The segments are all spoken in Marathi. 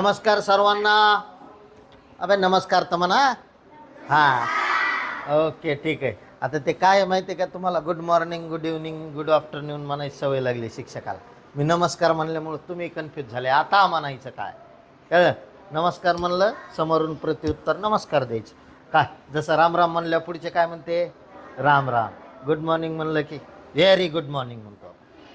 नमस्कार सर्वांना. अबे नमस्कार तर म्हणा हां. ओके ठीक आहे. आता ते काय आहे माहिती आहे का तुम्हाला? Good morning good evening good afternoon म्हणायची सवय लागली शिक्षकाला. मी नमस्कार म्हणल्यामुळे तुम्ही कन्फ्यूज झाले. आता म्हणायचं काय? कळलं? नमस्कार म्हणलं समोरून प्रत्युत्तर नमस्कार द्यायचं. काय? जसं राम राम म्हणल्या पुढचे काय म्हणते? राम राम. गुड मॉर्निंग म्हणलं की व्हेरी गुड मॉर्निंग म्हणतो.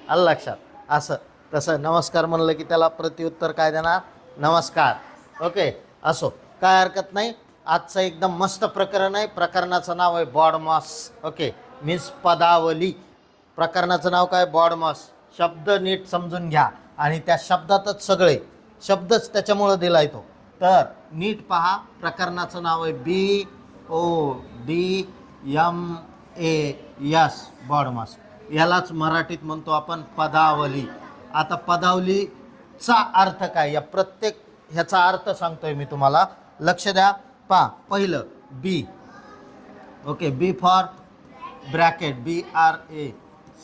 आलं लक्षात? असं. तसं नमस्कार म्हणलं की त्याला प्रत्युत्तर काय देणार? नमस्कार. ओके असो. काय हरकत नाही. आजचं एकदम मस्त प्रकरण आहे. प्रकरणाचं नाव आहे बॉडमॉस. ओके मीन्स पदावली. प्रकरणाचं नाव काय? बॉडमॉस. शब्द नीट समजून घ्या. आणि त्या शब्दातच सगळे शब्दच त्याच्यामुळं दिला येतो तर नीट पहा. प्रकरणाचं नाव आहे B O D M A S BODMAS. यालाच मराठीत म्हणतो आपण पदावली. आता पदावली चा अर्थ काय? या प्रत्येक ह्याचा अर्थ सांगतोय मी तुम्हाला. लक्ष द्या. पहा पहिलं B okay B for bracket B R A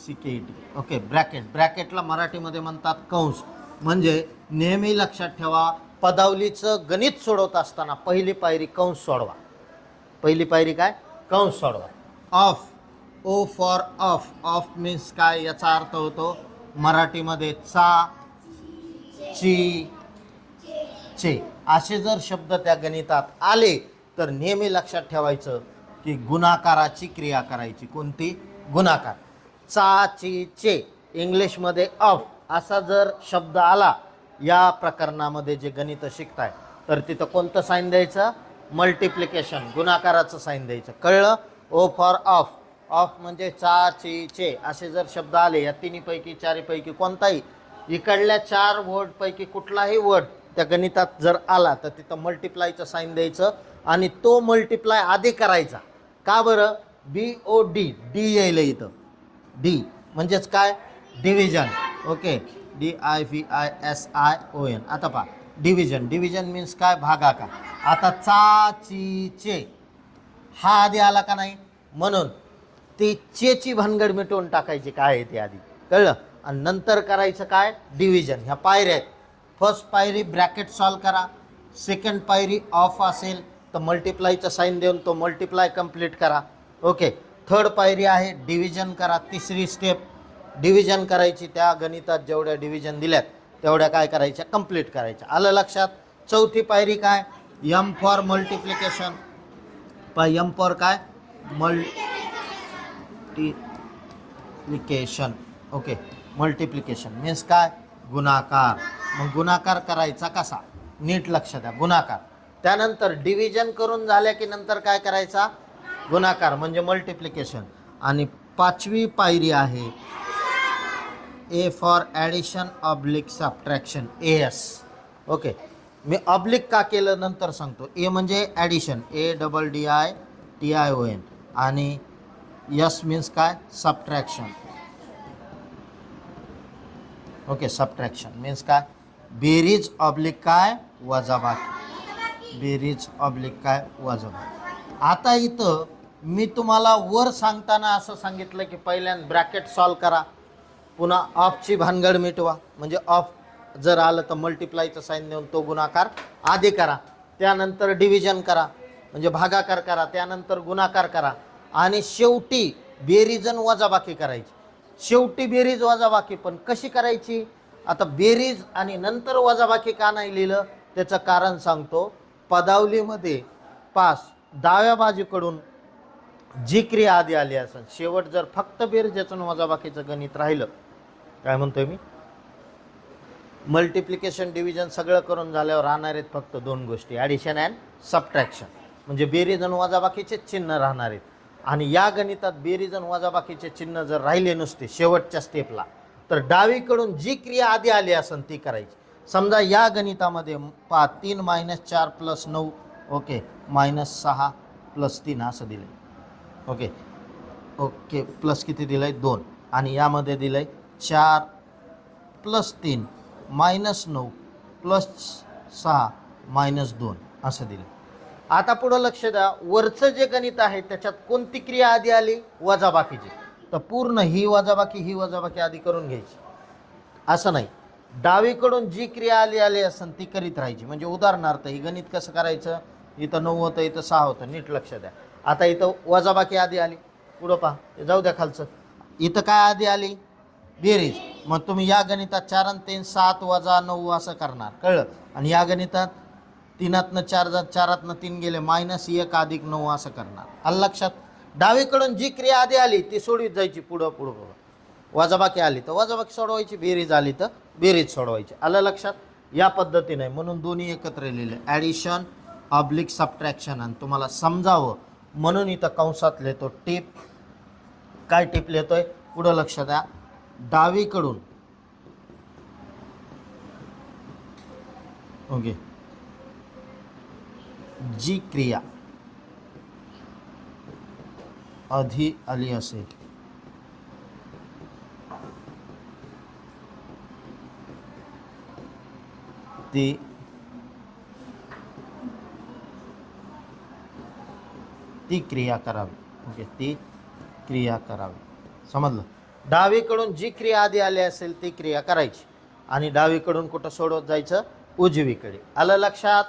C K E T bracket bracket मराठीमध्ये म्हणतात कंस. म्हणजे नेहमी लक्षात ठेवा पदावलीचं गणित सोडवत असताना पहिली पायरी कंस सोडवा. पहिली पायरी काय? कंस सोडवा. Of O for of of means काय? याचा अर्थ होतो मराठीमध्ये चा ची चे. असे जर शब्द त्या गणितात आले तर नेहमी लक्षात ठेवायचं की गुणाकाराची क्रिया करायची. कोणती? गुणाकार. चा ची चे. इंग्लिशमध्ये ऑफ असा जर शब्द आला या प्रकरणामध्ये जे गणित शिकताय तर तिथं कोणतं साईन द्यायचं? मल्टिप्लिकेशन. गुणाकाराचं साईन द्यायचं. कळलं? ओ फॉर ऑफ ऑफ म्हणजे चा ची चे. असे जर शब्द आले या तिन्हीपैकी चारीपैकी कोणताही इकडल्या चार वर्डपैकी कुठलाही वर्ड त्या गणितात जर आला तर तिथं मल्टिप्लायचं साईन द्यायचं आणि तो मल्टिप्लाय आधी करायचा. का बरं? बी ओ डी डी येईल इथं. डी म्हणजेच काय? Division okay D I V I S I O N आता पहा. डिव्हिजन डिव्हिजन मीन्स काय? भागा का आता चा ची चे हा आधी आला का नाही? म्हणून. ती चेची भानगड मिटवून टाकायची. काय आहे ते आधी? कळलं? आणि नंतर करायचं काय? डिव्हिजन ह्या पायऱ्या आहेत. फर्स्ट पायरी ब्रॅकेट सॉल्व करा. सेकंड पायरी ऑफ असेल तर मल्टिप्लायचं साईन देऊन तो मल्टिप्लाय कंप्लीट करा. ओके थर्ड पायरी आहे डिव्हिजन करा. तिसरी स्टेप डिव्हिजन करायची त्या गणितात जेवढ्या डिव्हिजन दिल्यात तेवढ्या काय करायच्या? कंप्लीट करायच्या. आलं लक्षात? चौथी पायरी काय? यम फॉर मल्टिप्लिकेशन पा यम फॉर काय? मल्टिप्लिकेशन ओके मल्टिप्लिकेशन मीन्स काय? गुणाकार. मग गुणाकार करायचा कसा? नीट लक्ष द्या. गुणाकार. त्यानंतर डिव्हिजन करून झाल्या की नंतर काय करायचा? गुणाकार म्हणजे मल्टिप्लिकेशन आणि पाचवी पायरी आहे A for addition oblique subtraction A S okay me oblique का केलं? नंतर सांगतो. ए म्हणजे addition A double D I T I O N आणि यस मीन्स काय? सबट्रॅक्शन ओके सबट्रॅक्शन मीन्स काय? बेरीज ऑब्लिक काय? वजाबाकी. बेरीज ऑब्लिक काय? वजाबाकी. आता इथं मी तुम्हाला वर सांगताना असं सांगितलं की पहिल्यांदा ब्रॅकेट सॉल्व करा. पुन्हा ऑफची भानगड मिटवा. म्हणजे ऑफ जर आलं तर मल्टिप्लायचं साईन देऊन तो गुणाकार आधी करा. त्यानंतर डिव्हिजन करा. म्हणजे भागाकार करा. त्यानंतर गुणाकार करा. आणि शेवटी बेरीजन वजाबाकी करायची. शेवटी बेरीज वजाबाकी. पण कशी करायची? आता बेरीज आणि नंतर वजाबाकी का नाही लिहिलं? त्याचं कारण सांगतो. पदावलीमध्ये पास डाव्या बाजूकडून जी क्रिया आधी आली असेल शेवट जर फक्त बेरजेचं वजाबाकीचं गणित राहिलं काय म्हणतोय मी? मल्टिप्लिकेशन डिव्हिजन सगळं करून झाल्यावर राहणार आहेत फक्त दोन गोष्टी. ॲडिशन अँड सबट्रॅक्शन म्हणजे बेरीज आणि वजाबाकीचे चिन्ह राहणार आहेत. आणि या गणितात बेरीज आणि वजाबाकीचे चिन्ह जर राहिले नसते शेवटच्या स्टेपला तर डावीकडून जी क्रिया आधी आली असेल ती करायची. समजा या गणितामध्ये पा तीन मायनस चार प्लस नऊ ओके मायनस सहा प्लस तीन असं दिलं आहे ओके ओके प्लस किती दिलं आहे दोन. आणि यामध्ये दिलं आहे चार प्लस तीन मायनस नऊ प्लस सहा मायनस दोन असं दिलं आता पुढं लक्ष द्या. वरचं जे गणित आहे त्याच्यात कोणती क्रिया आधी आली? वजाबाकीची. तर पूर्ण ही वजाबाकी ही वजाबाकी आधी करून घ्यायची. असं नाही. डावीकडून जी क्रिया आली आली असेल ती करीत राहायची. म्हणजे उदाहरणार्थ ही गणित कसं करायचं? इथं नऊ होतं इथं सहा होतं. नीट लक्ष द्या. आता इथं वजाबाकी आधी आली. पुढं पहा. जाऊ द्या खालचं. इथं काय आधी आली? बेरीज मग तुम्ही या गणितात चार आणि तीन सात वजा नऊ असं करणार. कळलं? आणि या गणितात तीनातनं चार जा चारातनं तीन गेले मायनस एक अधिक नऊ असं करणार. आलं लक्षात? डावीकडून जी क्रिया आधी आली ती सोडवीत जायची पुढं पुढं पुढं. वजाबाकी आली तर वजाबाकी सोडवायची बेरीज आली तर बेरीज सोडवायची. आलं लक्षात? या पद्धतीने. म्हणून दोन्ही एकत्र लिहिले. ॲडिशन ऑब्लिक सबट्रॅक्शन आणि तुम्हाला समजावं. म्हणून इथं कंसात लिहितो टिप. काय टिप लिहितोय? पुढं लक्ष द्या. डावीकडून. ओके. जी क्रिया आधी आली असेल. ती ती क्रिया करावी. ओके ती क्रिया करावी. समजलं? डावीकडून जी क्रिया आधी आली असेल ती क्रिया करायची. आणि डावीकडून कुठं सोडवत जायचं? उजवीकडे. आलं लक्षात?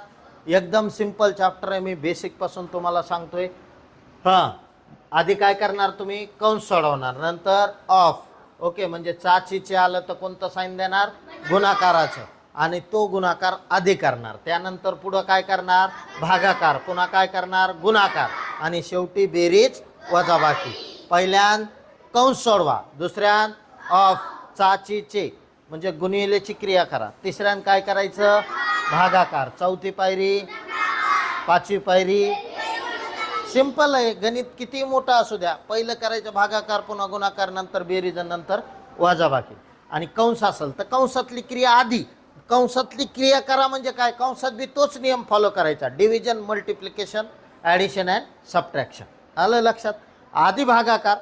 एकदम सिंपल चॅप्टर आहे. मी बेसिकपासून तुम्हाला सांगतोय. हां. आधी काय करणार तुम्ही? कंस सोडवणार. नंतर ऑफ ओके म्हणजे चाचीचे आलं तर कोणतं साईन देणार? गुणाकाराचं. आणि तो गुणाकार आधी करणार. त्यानंतर पुढं काय करणार? भागाकार. पुन्हा काय करणार? गुणाकार. आणि शेवटी बेरीज वजाबाकी. पहिल्यान कंस सोडवा. दुसऱ्यान ऑफ चाचीचे. म्हणजे गुणिलेची क्रिया करा. तिसऱ्यान काय करायचं? भागाकार चौथी पायरी पाचवी पायरी. सिंपल आहे गणित किती मोठं असू द्या. पहिलं करायचं भागाकार पुन्हा गुणाकार नंतर बेरीज नंतर वजाबाकी. आणि कंस असेल तर कंसातली क्रिया आधी. कंसातली क्रिया करा म्हणजे काय? कंसात बी तोच नियम फॉलो करायचा. Division multiplication addition and subtraction आलं लक्षात? आधी भागाकार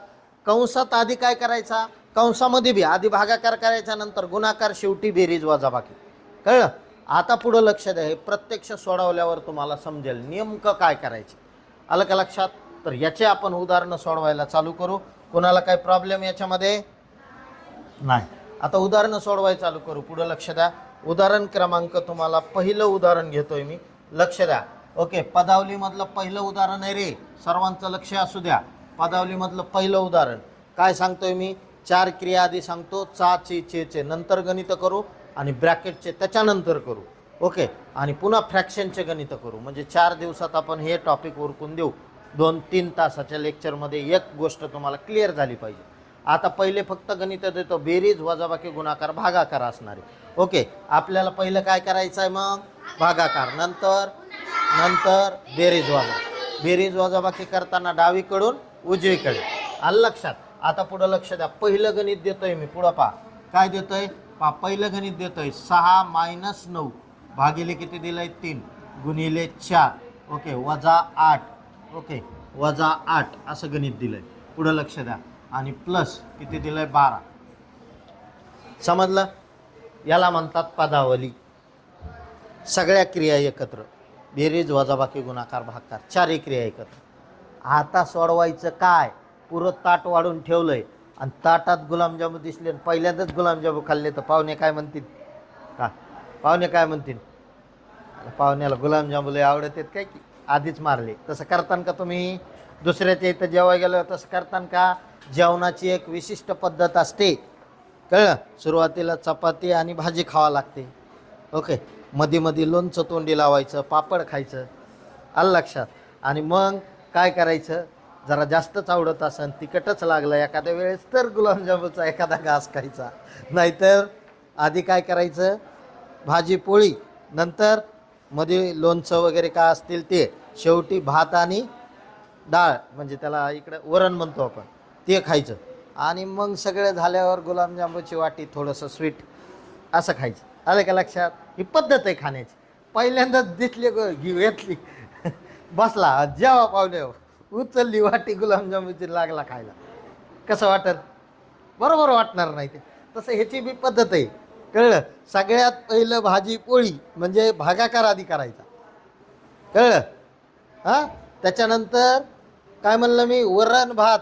कंसात आधी काय करायचा? कंसामध्ये बी आधी भागाकार करायचा नंतर गुणाकार शेवटी बेरीज वजाबाकी. कळलं? आता पुढं लक्ष द्या हे प्रत्यक्ष सोडवल्यावर तुम्हाला समजेल नेमकं काय करायचं. आलं का लक्षात? तर याचे आपण उदाहरणं सोडवायला चालू करू. कोणाला काही प्रॉब्लेम याच्यामध्ये? नाही. आता उदाहरणं सोडवायला चालू करू. पुढं लक्ष द्या. उदाहरण क्रमांक तुम्हाला पहिलं उदाहरण घेतोय मी. लक्ष द्या. ओके पदावलीमधलं पहिलं उदाहरण आहे रे. सर्वांचं लक्ष असू द्या. पदावलीमधलं पहिलं उदाहरण. काय सांगतोय मी? चार क्रिया आधी सांगतो. चा चे चे चे. नंतर गणित करू. आणि ब्रॅकेटचे त्याच्यानंतर करू. ओके? आणि पुन्हा फ्रॅक्शनचे गणित करू. म्हणजे चार दिवसात आपण हे टॉपिक ओरकून देऊ. दोन तीन तासाच्या लेक्चरमध्ये एक गोष्ट तुम्हाला क्लिअर झाली पाहिजे. आता पहिले फक्त गणित देतो. बेरीज वजाबाकी गुणाकार भागाकार असणारे. ओके? आपल्याला पहिलं काय करायचं आहे मग? भागाकार. नंतर नंतर बेरीज वजा. बेरीज वजाबाकी करताना डावीकडून उजवीकडे. आलं लक्षात? आता पुढं लक्ष द्या. पहिलं गणित देतोय मी. पुढं पहा. काय देतोय? पा पहिलं गणित आहे सहा मायनस नऊ. भागिले किती दिलं आहे तीन. गुणिले चार. ओके वजा आठ. ओके वजा आठ. असं गणित दिलं आहे पुढं लक्ष द्या. आणि प्लस किती दिलं आहे बारा. समजलं? याला म्हणतात पदावली. सगळ्या क्रिया एकत्र. बेरीज वजाबाकी गुणाकार भागकार. चारही क्रिया एकत्र. आता सोडवायचं काय? पुरं ताट वाढून ठेवलं आहे आणि ताटात गुलाबजामू दिसले आणि पहिल्यांदाच गुलामजामू खाल्ले तर पाहुणे काय म्हणतील? का? पाहुणे काय म्हणतील? पाहुण्याला गुलामजामू लय आवडत आहेत काय की? आधीच मारले. तसं करताना का तुम्ही? दुसऱ्याच्या इथं जेव्हा गेलो तसं करताना का? जेवणाची एक विशिष्ट पद्धत असते. कळलं? सुरुवातीला चपाती आणि भाजी खावा लागते. ओके. मध्ये मध्ये लोणचं तोंडी लावायचं पापड खायचं. आलं लक्षात? आणि मग काय करायचं? जरा जास्तच आवडत असेल तिखटच लागलं एखाद्या वेळेस तर गुलाबजामुनचा एखादा घास खायचा. नाहीतर आधी काय करायचं? भाजी पोळी नंतर मध्ये लोणचं वगैरे काय असतील ते शेवटी भात आणि डाळ म्हणजे त्याला इकडं वरण म्हणतो आपण ते खायचं. आणि मग सगळं झाल्यावर गुलाबजामुनची वाटी थोडंसं स्वीट असं खायचं. आलं का लक्षात? ही पद्धत आहे खाण्याची. पहिल्यांदाच दिसली घी घेतली. बसला जेव्हा पाहुण्यावर हो. उचलली वाटी गुलाबजामुनची लागला खायला. कसं वाटत बरोबर वाटणार नाही ते. तसं ह्याची बी पद्धत आहे. कळलं? सगळ्यात पहिलं भाजी पोळी म्हणजे भागाकार आधी करायचा कळलं? हां? त्याच्यानंतर काय म्हणलं मी? वरण भात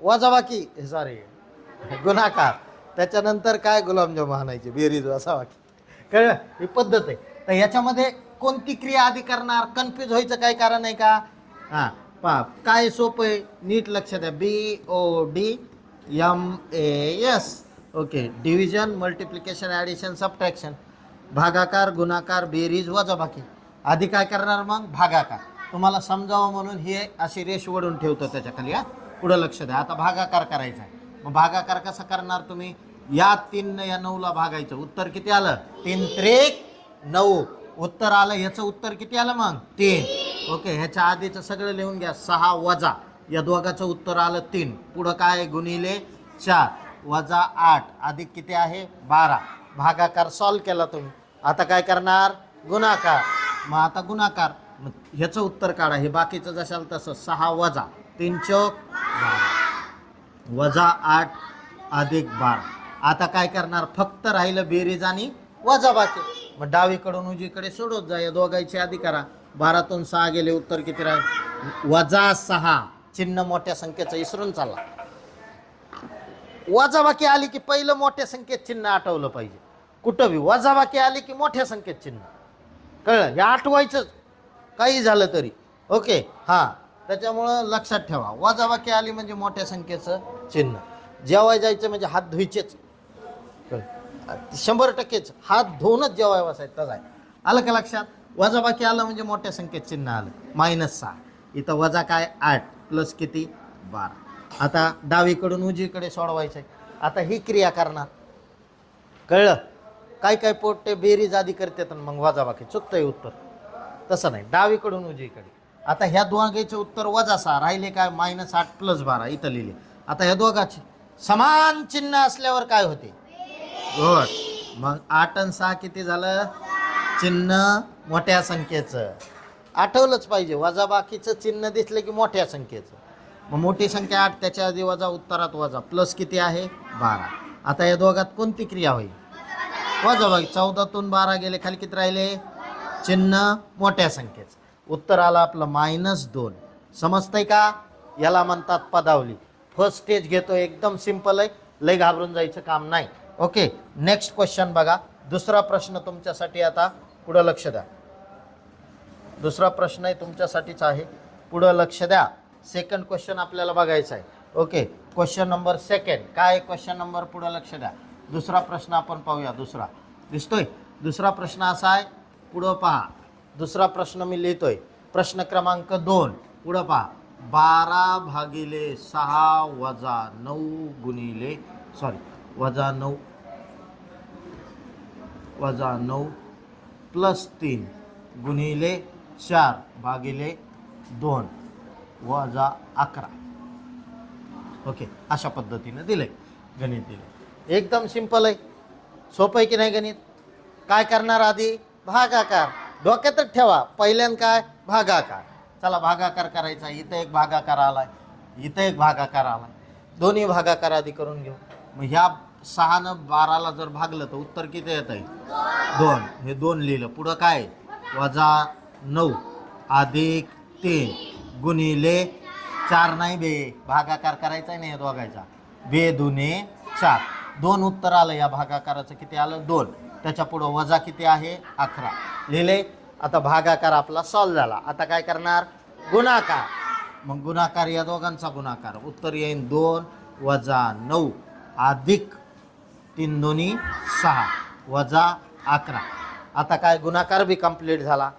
वजाबाकी. सॉरी गुणाकार. त्याच्यानंतर काय गुलाबजाम आणायचे? बेरीज असा वाक्य कळलं? ही पद्धत आहे. तर याच्यामध्ये कोणती क्रिया आधी करणार कन्फ्यूज व्हायचं काय कारण आहे का? हां. पहा काय सोपं आहे? नीट लक्ष द्या. B O D M A S okay division multiplication addition subtraction भागाकार गुणाकार बेरीज वजाबाकी. आधी काय करणार मग? भागाकार. तुम्हाला समजावं म्हणून हे अशी रेष वडून ठेवतो त्याच्याखाली हा. पुढं लक्ष द्या. आता भागाकार करायचा आहे मग भागाकार कसा करणार तुम्ही? या तीन या नऊला भागायचं. उत्तर किती आलं? तीन त्रिक नऊ. उत्तर आलं ह्याचं उत्तर किती आलं मग? तीन. ओके ह्याच्या आधीचं सगळं लिहून घ्या. सहा वजा. या दोघाचं उत्तर आलं तीन. पुढं काय आहे? गुणिले चार. वजा आठ. अधिक किती आहे? बारा. भागाकार सॉल्व केला तुम्ही. आता काय करणार? गुणाकार. मग आता गुणाकार. मग ह्याचं उत्तर काढा. हे बाकीचं जशाल तसं. सहा वजा. तीन चौक बारा. वजा आठ अधिक बारा. आता काय करणार? फक्त राहिलं बेरीज आणि वजा बाकी. मग डावीकडून उजवीकडे सोडत जा. या दोघांची आधी करा. बारातून सहा गेले उत्तर किती राहील? वजा सहा. चिन्ह मोठ्या संख्येचं इसरून चालला. वजाबाकी आली की पहिलं मोठ्या संख्येत चिन्ह आठवलं पाहिजे. कुठं बी? वजाबाकी आली की मोठ्या संख्येत चिन्ह. कळलं? हे आठवायचंच. काही झालं तरी. ओके? हां. त्याच्यामुळं लक्षात ठेवा. वजाबाकी आली म्हणजे मोठ्या संख्येचं चिन्ह. जेवाय जायचं म्हणजे हात धुवायचेच शंभर टक्केच. हात धुवूनच जेवाय बसायचं तसं आहे आलं का लक्षात? वजाबाकी आलं म्हणजे मोठ्या संख्येत चिन्ह आलं. मायनस सहा. इथं वजा काय? आठ. प्लस किती? बारा. आता डावीकडून उजवीकडे सोडवायचं आहे. आता ही क्रिया करणार. कळलं? काय काय पोटे बेरीज आधी करतात मग वजाबाकी. चुकतंय उत्तर. तसं नाही. डावीकडून उजवीकडे. आता ह्या दोघांचे उत्तर वजा सहा. राहिले काय? मायनस आठ प्लस बारा. इथं लिहिले. आता ह्या दोघाचे. समान चिन्ह असल्यावर काय होते? गुड मग आठ आणि सहा किती झालं? चिन्ह मोठ्या संख्येचं. आठवलंच पाहिजे. वजा बाकीचं चिन्ह दिसलं की मोठ्या संख्येचं. मग मोठी संख्या आठ त्याच्या आधी वजा उत्तरात वजा. प्लस किती आहे? बारा. आता या दोघात कोणती क्रिया होईल? वजा बाकी चौदातून बारा गेले खाली किती राहिले? चिन्ह मोठ्या संख्येचं. उत्तर आलं आपलं मायनस दोन. समजतंय का? याला म्हणतात पदावली. फर्स्ट स्टेज घेतो एकदम सिंपल आहे. लय घाबरून जायचं काम नाही. ओके नेक्स्ट क्वेश्चन बघा. दुसरा प्रश्न तुमच्यासाठी आता. पुढं लक्ष द्या. दुसरा प्रश्नही तुमच्यासाठीच आहे. पुढं लक्ष द्या. सेकंड क्वेश्चन आपल्याला बघायचा आहे. ओके क्वेश्चन नंबर सेकंड काय क्वेश्चन नंबर पुढं लक्ष द्या. दुसरा प्रश्न आपण पाहूया. दुसरा. दिसतोय? दुसरा प्रश्न असा आहे. पुढं पहा. दुसरा प्रश्न मी लिहितोय. प्रश्न क्रमांक दोन. पुढं पहा. बारा भागिले सहा वजा नऊ गुणिले सॉरी वजा नऊ वजा नऊ प्लस तीन गुणिले चार भागिले दोन वजा अकरा. ओके अशा पद्धतीनं दिलं आहे गणित दिलं एकदम सिंपल आहे. सोपं आहे की नाही गणित? काय करणार आधी? भागाकार. डोक्यातच ठेवा. पहिल्यांदा काय? भागाकार. चला भागाकार करायचा. इथं एक भागाकार आलाय. इथं एक भागाकार आलाय. दोन्ही भागाकार आधी करून घेऊ. मग ह्या सहानं बाराला जर भागलं तर उत्तर किती येत आहे दोन. हे दोन लिहिलं. पुढं काय? वजा नऊ. अधिक तीन. गुणिले चार नाही बे. भागाकार करायचा नाही दोघायचा बे दुने चार. दोन उत्तर आलं या भागाकाराचं किती आलं? दोन. त्याच्या पुढं वजा किती आहे? अकरा. लिहिले? आता भागाकार आपला सॉल्व झाला. आता काय करणार? गुणाकार. मग गुणाकार या दोघांचा गुणाकार. उत्तर येईन दोन. वजा नऊ. अधिक तीन दोन्ही सहा. वजा अकरा. आता काय गुणाकार बी कंप्लीट झाला.